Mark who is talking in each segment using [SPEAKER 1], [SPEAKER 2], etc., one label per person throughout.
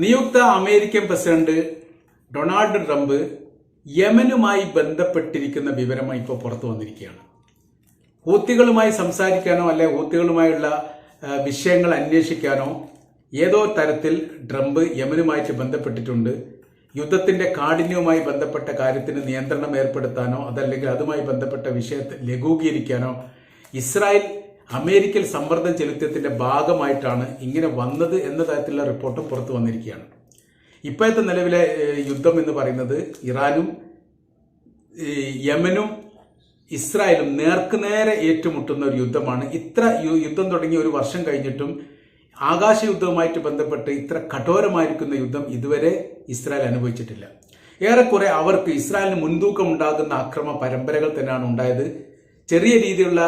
[SPEAKER 1] നിയുക്ത American president Donald Trump യമനുമായി ബന്ധപ്പെട്ടിരിക്കുന്ന വിവരമായി ഇപ്പോൾ പുറത്തു വന്നിരിക്കുകയാണ്. ഹൂത്തികളുമായി സംസാരിക്കാനോ അല്ലെ ഹൂത്തികളുമായുള്ള വിഷയങ്ങൾ അന്വേഷിക്കാനോ ഏതോ തരത്തിൽ ട്രംപ് യമനുമായിട്ട് ബന്ധപ്പെട്ടിട്ടുണ്ട്. യുദ്ധത്തിന്റെ കാഠിന്യവുമായി ബന്ധപ്പെട്ട കാര്യത്തിന് നിയന്ത്രണം ഏർപ്പെടുത്താനോ അതല്ലെങ്കിൽ അതുമായി ബന്ധപ്പെട്ട വിഷയത്തെ ലഘൂകരിക്കാനോ ഇസ്രായേൽ അമേരിക്കയിൽ സമ്മർദ്ദം ചെലുത്തിയതിന്റെ ഭാഗമായിട്ടാണ് ഇങ്ങനെ വന്നത് എന്ന തരത്തിലുള്ള റിപ്പോർട്ട് പുറത്തു വന്നിരിക്കുകയാണ്. ഇപ്പോഴത്തെ നിലവിലെ യുദ്ധം എന്ന് പറയുന്നത് ഇറാനും യമനും ഇസ്രായേലും നേർക്കുനേരെ ഏറ്റുമുട്ടുന്ന ഒരു യുദ്ധമാണ്. ഇത്ര യുദ്ധം തുടങ്ങി ഒരു വർഷം കഴിഞ്ഞിട്ടും ആകാശ യുദ്ധവുമായിട്ട് ബന്ധപ്പെട്ട് ഇത്ര കഠോരമായിരിക്കുന്ന യുദ്ധം ഇതുവരെ ഇസ്രായേൽ അനുഭവിച്ചിട്ടില്ല. ഏറെക്കുറെ അവർക്ക് ഇസ്രായേലിന് മുൻതൂക്കം ഉണ്ടാകുന്ന അക്രമ പരമ്പരകൾ തന്നെയാണ് ഉണ്ടായത്. ചെറിയ രീതിയിലുള്ള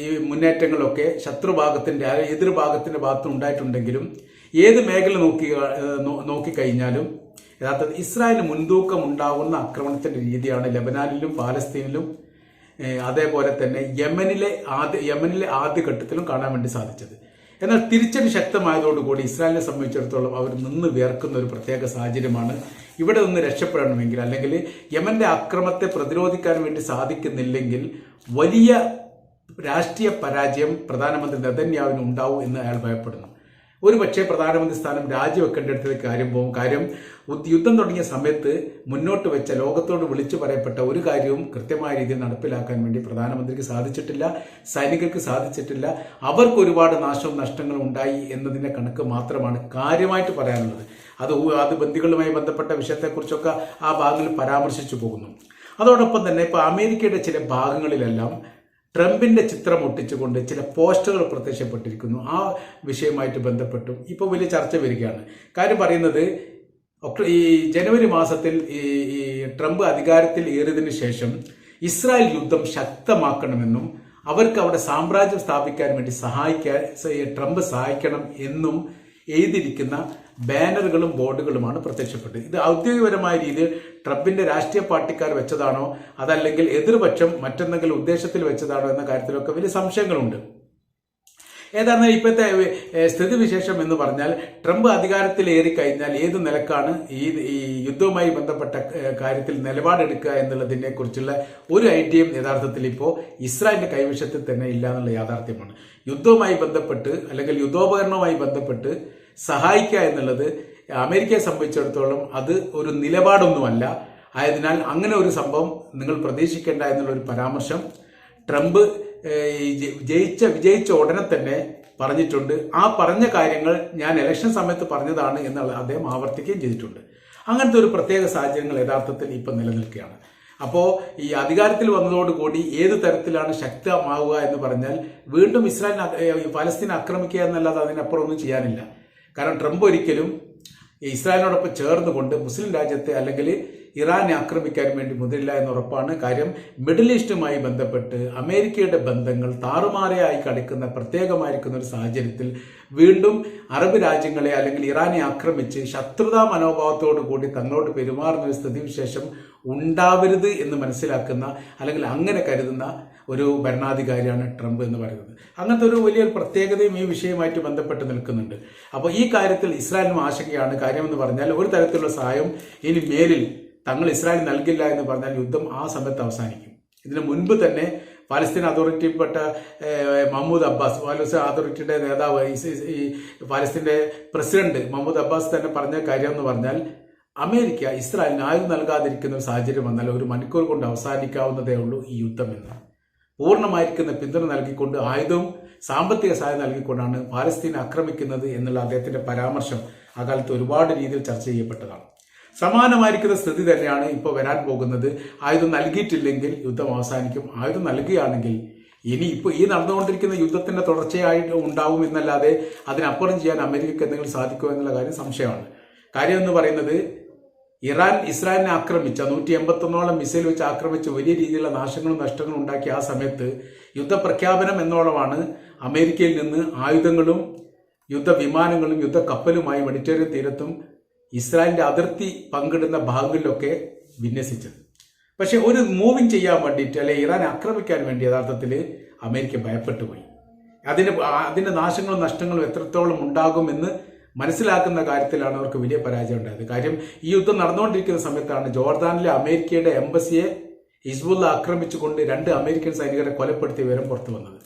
[SPEAKER 1] ഈ മുന്നേറ്റങ്ങളൊക്കെ ശത്രുഭാഗത്തിന്റെ എതിർഭാഗത്തിന്റെ ഭാഗത്ത് ഉണ്ടായിട്ടുണ്ടെങ്കിലും ഏത് മേഖല നോക്കി നോക്കിക്കഴിഞ്ഞാലും യഥാർത്ഥത്തിൽ ഇസ്രായേലിന് മുൻതൂക്കം ഉണ്ടാകുന്ന ആക്രമണത്തിന്റെ രീതിയാണ് ലബനാനിലും പാലസ്തീനിലും അതേപോലെ തന്നെ യമനിലെ ആദ്യ യമനിലെ ആദ്യഘട്ടത്തിലും കാണാൻ വേണ്ടി സാധിച്ചത്. എന്നാൽ തിരിച്ചടി ശക്തമായതോടുകൂടി ഇസ്രായേലിനെ സംബന്ധിച്ചിടത്തോളം അവർ നിന്ന് വിയർക്കുന്ന ഒരു പ്രത്യേക സാഹചര്യമാണ് ഇവിടെ ഒന്ന് രക്ഷപ്പെടണമെങ്കിൽ അല്ലെങ്കിൽ യമന്റെ അക്രമത്തെ പ്രതിരോധിക്കാൻ വേണ്ടി സാധിക്കുന്നില്ലെങ്കിൽ വലിയ രാഷ്ട്രീയ പരാജയം പ്രധാനമന്ത്രി നെതന്യാവിന് ഉണ്ടാവും എന്ന് അയാൾ ഭയപ്പെടുന്നു. ഒരു പക്ഷേ പ്രധാനമന്ത്രി സ്ഥാനം രാജിവെക്കേണ്ടടുത്തത് കാര്യം പോകും കാര്യം യുദ്ധം തുടങ്ങിയ സമയത്ത് മുന്നോട്ട് വെച്ച ലോകത്തോട് വിളിച്ചു പറയപ്പെട്ട ഒരു കാര്യവും കൃത്യമായ രീതിയിൽ നടപ്പിലാക്കാൻ വേണ്ടി പ്രധാനമന്ത്രിക്ക് സാധിച്ചിട്ടില്ല സൈനികർക്ക് സാധിച്ചിട്ടില്ല. അവർക്ക് ഒരുപാട് നാശവും നഷ്ടങ്ങളും ഉണ്ടായി എന്നതിന്റെ കണക്ക് മാത്രമാണ് കാര്യമായിട്ട് പറയാനുള്ളത്. അത് അത് ബന്ധുക്കളുമായി ബന്ധപ്പെട്ട വിഷയത്തെക്കുറിച്ചൊക്കെ ആ ഭാഗങ്ങളിൽ പരാമർശിച്ചു പോകുന്നു. അതോടൊപ്പം തന്നെ ഇപ്പോൾ അമേരിക്കയുടെ ചില ഭാഗങ്ങളിലെല്ലാം ട്രംപിന്റെ ചിത്രം ഒട്ടിച്ചുകൊണ്ട് ചില പോസ്റ്ററുകൾ പ്രത്യക്ഷപ്പെട്ടിരിക്കുന്നു. ആ വിഷയമായിട്ട് ബന്ധപ്പെട്ടും. ഇപ്പോൾ വലിയ ചർച്ച വരികയാണ്. കാര്യം പറയുന്നത് ഈ ജനുവരി മാസത്തിൽ ഈ ട്രംപ് അധികാരത്തിൽ ഏറിയതിനു ശേഷം ഇസ്രായേൽ യുദ്ധം ശക്തമാക്കണമെന്നും അവർക്ക് അവിടെ സാമ്രാജ്യം സ്ഥാപിക്കാൻ വേണ്ടി സഹായിക്കാൻ ട്രംപ് സഹായിക്കണം എന്നും എഴുതിയിരിക്കുന്ന ബാനറുകളും ബോർഡുകളുമാണ് പ്രത്യക്ഷപ്പെട്ടത്. ഇത് ഔദ്യോഗികപരമായ രീതിയിൽ ട്രംപിന്റെ രാഷ്ട്രീയ പാർട്ടിക്കാർ വെച്ചതാണോ? അതല്ലെങ്കിൽ എതിർപക്ഷം മറ്റെന്തെങ്കിലും ഉദ്ദേശത്തിൽ വെച്ചതാണോ എന്ന കാര്യത്തിലൊക്കെ വലിയ സംശയങ്ങളുണ്ട്. ഏതാണ് ഇപ്പോഴത്തെ സ്ഥിതിവിശേഷം എന്ന് പറഞ്ഞാൽ ട്രംപ് അധികാരത്തിൽ ഏറിക്കഴിഞ്ഞാൽ ഏത് നിലക്കാണ് ഈ ഈ യുദ്ധവുമായി ബന്ധപ്പെട്ട കാര്യത്തിൽ നിലപാടെടുക്കുക എന്നുള്ളതിനെ കുറിച്ചുള്ള ഒരു ഐഡിയയും യഥാർത്ഥത്തിൽ ഇപ്പോൾ ഇസ്രായേലിന്റെ കൈവശത്തിൽ തന്നെ ഇല്ല എന്നുള്ള യാഥാർത്ഥ്യമാണ്. യുദ്ധവുമായി ബന്ധപ്പെട്ട് അല്ലെങ്കിൽ യുദ്ധോപകരണവുമായി ബന്ധപ്പെട്ട് സഹായിക്കുക എന്നുള്ളത് അമേരിക്കയെ സംബന്ധിച്ചിടത്തോളം അത് ഒരു നിലപാടൊന്നുമല്ല. ആയതിനാൽ അങ്ങനെ ഒരു സംഭവം നിങ്ങൾ പ്രതീക്ഷിക്കേണ്ട എന്നുള്ള ഒരു പരാമർശം ട്രംപ് ജയിച്ച വിജയിച്ച ഉടനെ തന്നെ പറഞ്ഞിട്ടുണ്ട്. ആ പറഞ്ഞ കാര്യങ്ങൾ ഞാൻ ഇലക്ഷൻ സമയത്ത് പറഞ്ഞതാണ് എന്നുള്ള അദ്ദേഹം ആവർത്തിക്കുകയും ചെയ്തിട്ടുണ്ട്. അങ്ങനത്തെ ഒരു പ്രത്യേക സാഹചര്യങ്ങൾ യഥാർത്ഥത്തിൽ ഇപ്പം നിലനിൽക്കുകയാണ്. അപ്പോൾ ഈ അധികാരത്തിൽ വന്നതോടുകൂടി ഏത് തരത്തിലാണ് ശക്തമാവുക എന്ന് പറഞ്ഞാൽ വീണ്ടും ഇസ്രായേൽ പലസ്തീനെ ആക്രമിക്കുക എന്നല്ലാതെ അതിനപ്പുറം ഒന്നും ചെയ്യാനില്ല. കാരണം ട്രംപ് ഒരിക്കലും ഇസ്രായേലിനോടൊപ്പം ചേർന്നുകൊണ്ട് മുസ്ലിം രാജ്യത്തെ അല്ലെങ്കിൽ ഇറാനെ ആക്രമിക്കാൻ വേണ്ടി മുതിരില്ല എന്ന് ഉറപ്പാണ്. കാര്യം മിഡിൽ ഈസ്റ്റുമായി ബന്ധപ്പെട്ട് അമേരിക്കയുടെ ബന്ധങ്ങൾ താറുമാറയായി കളിക്കുന്ന പ്രത്യേകമായിരിക്കുന്ന ഒരു സാഹചര്യത്തിൽ വീണ്ടും അറബ് രാജ്യങ്ങളെ അല്ലെങ്കിൽ ഇറാനെ ആക്രമിച്ച് ശത്രുതാ മനോഭാവത്തോടു കൂടി തങ്ങളോട് പെരുമാറുന്ന ഒരു സ്ഥിതിവിശേഷം ഉണ്ടാവരുത് എന്ന് മനസ്സിലാക്കുന്ന അല്ലെങ്കിൽ അങ്ങനെ കരുതുന്ന ഒരു ഭരണാധികാരിയാണ് ട്രംപ് എന്ന് പറയുന്നത്. അങ്ങനത്തെ ഒരു വലിയൊരു പ്രത്യേകതയും ഈ വിഷയവുമായിട്ട് ബന്ധപ്പെട്ട് നിൽക്കുന്നുണ്ട്. അപ്പോൾ ഈ കാര്യത്തിൽ ഇസ്രായേലിനും ആശങ്കയാണ്. കാര്യമെന്ന് പറഞ്ഞാൽ ഒരു തരത്തിലുള്ള സഹായം ഇനി മേലിൽ തങ്ങൾ ഇസ്രായേൽ നൽകില്ല എന്ന് പറഞ്ഞാൽ യുദ്ധം ആ സമയത്ത് അവസാനിക്കും. ഇതിനു മുൻപ് തന്നെ പാലസ്തീൻ അതോറിറ്റിപ്പെട്ട ഏഹ്, മഹ്മൂദ് അബ്ബാസ് പാലസ്തീൻ അതോറിറ്റിയുടെ നേതാവ് ഈ- പാലസ്തീന്റെ പ്രസിഡന്റ് മഹ്മൂദ് അബ്ബാസ് തന്നെ പറഞ്ഞ കാര്യം എന്ന് പറഞ്ഞാൽ അമേരിക്ക ഇസ്രായേലിന് ആയുധം നൽകാതിരിക്കുന്ന ഒരു സാഹചര്യം വന്നാൽ ഒരു മണിക്കൂർ കൊണ്ട് അവസാനിക്കാവുന്നതേ ഉള്ളൂ ഈ യുദ്ധം എന്ന്. പൂർണമായിരിക്കുന്ന പിന്തുണ നൽകിക്കൊണ്ട് ആയുധവും സാമ്പത്തിക സഹായം നൽകിക്കൊണ്ടാണ് പാലസ്തീൻ ആക്രമിക്കുന്നത് എന്നുള്ള അദ്ദേഹത്തിന്റെ പരാമർശം അക്കാലത്ത് ഒരുപാട് രീതിയിൽ ചർച്ച ചെയ്യപ്പെട്ടതാണ്. സമാനമായിരിക്കുന്ന സ്ഥിതി തന്നെയാണ് ഇപ്പോൾ വരാൻ പോകുന്നത്. ആയുധം നൽകിയിട്ടില്ലെങ്കിൽ യുദ്ധം അവസാനിക്കും. ആയുധം നൽകുകയാണെങ്കിൽ ഇനി ഇപ്പോൾ ഈ നടന്നുകൊണ്ടിരിക്കുന്ന യുദ്ധത്തിന്റെ തുടർച്ചയായിട്ട് ഉണ്ടാവും എന്നല്ലാതെ അതിനപ്പുറം ചെയ്യാൻ അമേരിക്കക്ക് എന്തെങ്കിലും സാധിക്കുമോ എന്നുള്ള കാര്യം സംശയമാണ്. കാര്യം എന്ന് പറയുന്നത് ഇറാൻ ഇസ്രായേലിനെ ആക്രമിച്ച നൂറ്റി എൺപത്തൊന്നോളം മിസൈൽ വെച്ച് ആക്രമിച്ച് വലിയ രീതിയിലുള്ള നാശങ്ങളും നഷ്ടങ്ങളും ഉണ്ടാക്കിയ ആ സമയത്ത് യുദ്ധപ്രഖ്യാപനം എന്നോളമാണ് അമേരിക്കയിൽ നിന്ന് ആയുധങ്ങളും യുദ്ധവിമാനങ്ങളും യുദ്ധക്കപ്പലുമായി മെഡിറ്ററേനിയൻ തീരത്തും ഇസ്രായേലിന്റെ അതിർത്തി പങ്കിടുന്ന ഭാഗങ്ങളിലൊക്കെ വിന്യസിച്ചത്. പക്ഷെ ഒരു മൂവിങ് ചെയ്യാൻ വേണ്ടിയിട്ട് അല്ലെ ഇറാൻ ആക്രമിക്കാൻ വേണ്ടി യഥാർത്ഥത്തിൽ അമേരിക്ക ഭയപ്പെട്ടു പോയി അതിന് അതിന്റെ നാശങ്ങളും നഷ്ടങ്ങളും എത്രത്തോളം ഉണ്ടാകുമെന്ന് മനസ്സിലാക്കുന്ന കാര്യത്തിലാണ് അവർക്ക് വലിയ പരാജയം ഉണ്ടായത്. കാര്യം ഈ യുദ്ധം നടന്നുകൊണ്ടിരിക്കുന്ന സമയത്താണ് ജോർദാനിലെ അമേരിക്കയുടെ എംബസിയെ ഹിസ്ബുള്ള ആക്രമിച്ചുകൊണ്ട് രണ്ട് അമേരിക്കൻ സൈനികരെ കൊലപ്പെടുത്തിയ വിവരം പുറത്തു വന്നത്.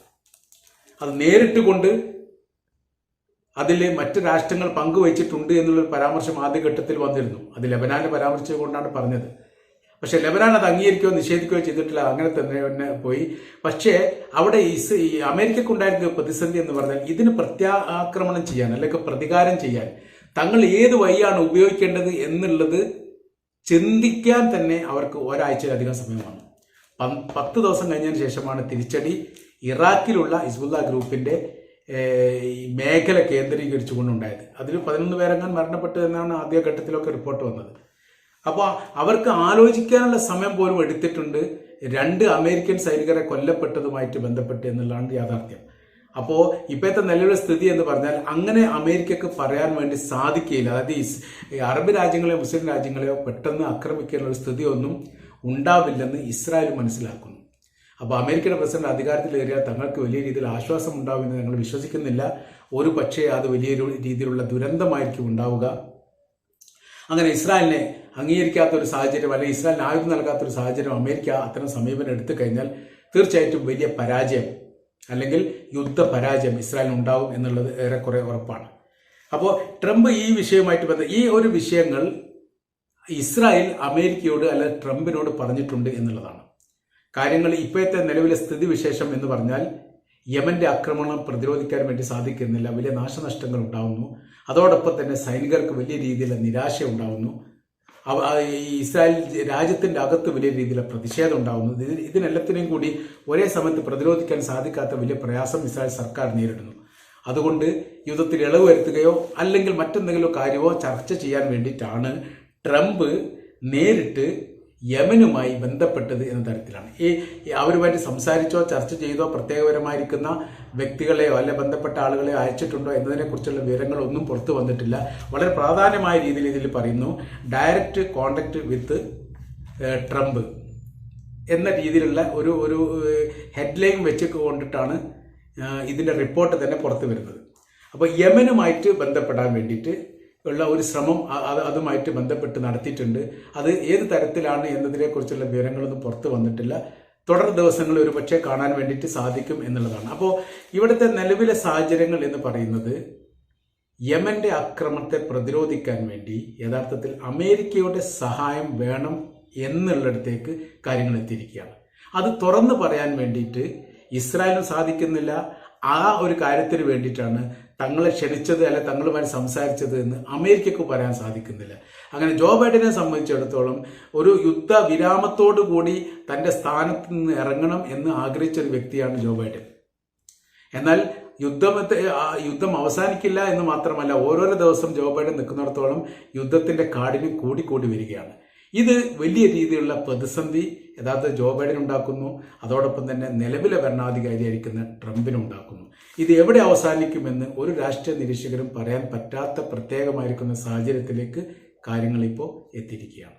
[SPEAKER 1] അത് നേരിട്ട് കൊണ്ട് അതിൽ മറ്റു രാഷ്ട്രങ്ങൾ പങ്കുവച്ചിട്ടുണ്ട് എന്നുള്ളൊരു പരാമർശം ആദ്യഘട്ടത്തിൽ വന്നിരുന്നു. അത് ലബനാനെ പരാമർശിച്ചുകൊണ്ടാണ് പറഞ്ഞത്. പക്ഷെ ലബനാൻ അത് അംഗീകരിക്കുകയോ നിഷേധിക്കുകയോ ചെയ്തിട്ടില്ല. അങ്ങനെ തന്നെ പോയി. പക്ഷേ അവിടെ ഇസ് ഈ അമേരിക്കക്കുണ്ടായിരുന്ന പ്രതിസന്ധി എന്ന് പറഞ്ഞാൽ ഇതിന് പ്രത്യാക്രമണം ചെയ്യാൻ അല്ലെങ്കിൽ പ്രതികാരം ചെയ്യാൻ തങ്ങൾ ഏത് വഴിയാണ് ഉപയോഗിക്കേണ്ടത് എന്നുള്ളത് ചിന്തിക്കാൻ തന്നെ അവർക്ക് ഒരാഴ്ചയിലധികം സമയമാണ് പത്ത് ദിവസം കഴിഞ്ഞതിന് ശേഷമാണ് തിരിച്ചടി. ഇറാഖിലുള്ള ഏഹ്, ഈ മേഖല കേന്ദ്രീകരിച്ചുകൊണ്ടുണ്ടായത്. അതിൽ പതിനൊന്ന് പേരെങ്ങാൻ മരണപ്പെട്ടു എന്നാണ് ആദ്യഘട്ടത്തിലൊക്കെ റിപ്പോർട്ട് വന്നത്. അപ്പോൾ അവർക്ക് ആലോചിക്കാനുള്ള സമയം പോലും എടുത്തിട്ടുണ്ട് രണ്ട് അമേരിക്കൻ സൈനികരെ കൊല്ലപ്പെട്ടതുമായിട്ട് ബന്ധപ്പെട്ട് എന്നുള്ളതാണ് യാഥാർത്ഥ്യം. അപ്പോൾ ഇപ്പോഴത്തെ നിലവിലെ സ്ഥിതി എന്ന് പറഞ്ഞാൽ അങ്ങനെ അമേരിക്കക്ക് പറയാൻ വേണ്ടി സാധിക്കുകയില്ല. അതായത് അറബ് രാജ്യങ്ങളെയോ മുസ്ലിം രാജ്യങ്ങളെയോ പെട്ടെന്ന് ആക്രമിക്കാനുള്ള സ്ഥിതിയൊന്നും ഉണ്ടാവില്ലെന്ന് ഇസ്രായേൽ മനസ്സിലാക്കുന്നു. അപ്പോൾ അമേരിക്കയുടെ പ്രസിഡന്റ് അധികാരത്തിൽ അധികാരത്തിലേറിയാൽ തങ്ങൾക്ക് വലിയ രീതിയിൽ ആശ്വാസം ഉണ്ടാവുമെന്ന് ഞങ്ങൾ വിശ്വസിക്കുന്നില്ല. ഒരു പക്ഷേ അത് വലിയൊരു രീതിയിലുള്ള ദുരന്തമായിരിക്കും ഉണ്ടാവുക. അങ്ങനെ ഇസ്രായേലിനെ അംഗീകരിക്കാത്ത ഒരു സാഹചര്യം അല്ലെങ്കിൽ ഇസ്രായേലിന് ആയുധം നൽകാത്ത ഒരു സാഹചര്യം അമേരിക്ക അത്തരം സമീപനം എടുത്തു കഴിഞ്ഞാൽ തീർച്ചയായിട്ടും വലിയ പരാജയം അല്ലെങ്കിൽ യുദ്ധ പരാജയം ഇസ്രായേലിന് ഉണ്ടാവും എന്നുള്ളത് ഏറെക്കുറെ ഉറപ്പാണ്. അപ്പോൾ ട്രംപ് ഈ വിഷയവുമായിട്ട് ബന്ധ ഈ ഒരു വിഷയങ്ങൾ ഇസ്രായേൽ അമേരിക്കയോട് അല്ല ട്രംപിനോട് പറഞ്ഞിട്ടുണ്ട് എന്നുള്ളതാണ്. കാര്യങ്ങൾ ഇപ്പോഴത്തെ നിലവിലെ സ്ഥിതിവിശേഷം എന്ന് പറഞ്ഞാൽ യമന്റെ ആക്രമണം പ്രതിരോധിക്കാൻ വേണ്ടി സാധിക്കുന്നില്ല. വലിയ നാശനഷ്ടങ്ങൾ ഉണ്ടാകുന്നു അതോടൊപ്പം തന്നെ സൈനികർക്ക് വലിയ രീതിയിലുള്ള നിരാശ ഈ ഇസ്രായേൽ രാജ്യത്തിന്റെ അകത്ത് വലിയ രീതിയിലുള്ള പ്രതിഷേധം ഉണ്ടാകുന്നു ഇത് ഇതിനെല്ലാത്തിനെയും കൂടി ഒരേ സമയത്ത് പ്രതിരോധിക്കാൻ സാധിക്കാത്ത വലിയ പ്രയാസം ഇസ്രായേൽ സർക്കാർ നേരിടുന്നു. അതുകൊണ്ട് യുദ്ധത്തിൽ ഇളവ് വരുത്തുകയോ അല്ലെങ്കിൽ മറ്റെന്തെങ്കിലും കാര്യമോ ചർച്ച ചെയ്യാൻ വേണ്ടിയിട്ടാണ് ട്രംപ് നേരിട്ട് യമനുമായി ബന്ധപ്പെട്ടത് എന്ന തരത്തിലാണ്. ഈ അവരുമായിട്ട് സംസാരിച്ചോ ചർച്ച ചെയ്തോ പ്രത്യേകപരമായിരിക്കുന്ന വ്യക്തികളെയോ അല്ലെ ബന്ധപ്പെട്ട ആളുകളെയോ അയച്ചിട്ടുണ്ടോ എന്നതിനെക്കുറിച്ചുള്ള വിവരങ്ങളൊന്നും പുറത്തു വന്നിട്ടില്ല. വളരെ പ്രാധാന്യമായ രീതിയിൽ ഇതിൽ പറയുന്നു ഡയറക്റ്റ് കോണ്ടാക്ട് വിത്ത് ട്രംപ് എന്ന രീതിയിലുള്ള ഒരു ഒരു ഹെഡ്ലൈൻ വെച്ച് കൊണ്ടിട്ടാണ് ആ, ഇതിന്റെ റിപ്പോർട്ട് തന്നെ പുറത്തു വരുന്നത്. അപ്പോൾ യമനുമായിട്ട് ബന്ധപ്പെടാൻ വേണ്ടിയിട്ട് ഉള്ള ഒരു ശ്രമം അതുമായിട്ട് ബന്ധപ്പെട്ട് നടത്തിയിട്ടുണ്ട്. അത് ഏത് തരത്തിലാണ് എന്നതിനെക്കുറിച്ചുള്ള വിവരങ്ങളൊന്നും പുറത്തു വന്നിട്ടില്ല. തുടർ ദിവസങ്ങളിൽ ഒരു പക്ഷേ കാണാൻ വേണ്ടിയിട്ട് സാധിക്കും എന്നുള്ളതാണ്. അപ്പോൾ ഇവിടുത്തെ നിലവിലെ സാഹചര്യങ്ങൾ എന്ന് പറയുന്നത് യമന്റെ അക്രമത്തെ പ്രതിരോധിക്കാൻ വേണ്ടി യഥാർത്ഥത്തിൽ അമേരിക്കയുടെ സഹായം വേണം എന്നുള്ളിടത്തേക്ക് കാര്യങ്ങൾ എത്തിയിരിക്കുകയാണ്. അത് തുറന്നു പറയാൻ വേണ്ടിയിട്ട് ഇസ്രായേലും സാധിക്കുന്നില്ല. ആ ഒരു കാര്യത്തിന് വേണ്ടിയിട്ടാണ് തങ്ങളെ ക്ഷണിച്ചത് അല്ലെ തങ്ങളുമായി സംസാരിച്ചത് എന്ന് അമേരിക്കക്ക് പറയാൻ സാധിക്കുന്നില്ല. അങ്ങനെ ജോ ബൈഡനെ സംബന്ധിച്ചിടത്തോളം ഒരു യുദ്ധ വിരാമത്തോടു കൂടി തന്റെ സ്ഥാനത്ത് നിന്ന് ഇറങ്ങണം എന്ന് ആഗ്രഹിച്ച ഒരു വ്യക്തിയാണ് ജോ ബൈഡൻ. എന്നാൽ യുദ്ധമത്തെ യുദ്ധം അവസാനിക്കില്ല എന്ന് മാത്രമല്ല ഓരോരോ ദിവസം ജോ ബൈഡൻ നിൽക്കുന്നിടത്തോളം യുദ്ധത്തിന്റെ കാടിന് കൂടിക്കൂടി വരികയാണ്. ഇത് വലിയ രീതിയിലുള്ള പ്രതിസന്ധി യഥാർത്ഥ ജോ ബൈഡൻ ഉണ്ടാക്കുന്നു. അതോടൊപ്പം തന്നെ നിലവിലെ ഭരണാധികാരിയായിരിക്കുന്ന ട്രംപിനുണ്ടാക്കുന്നു ഇത് എവിടെ അവസാനിക്കുമെന്ന് ഒരു രാഷ്ട്രീയ നിരീക്ഷകരും പറയാൻ പറ്റാത്ത പ്രത്യേകമായിരിക്കുന്ന സാഹചര്യത്തിലേക്ക് കാര്യങ്ങൾ ഇപ്പോൾ എത്തിയിരിക്കുകയാണ്.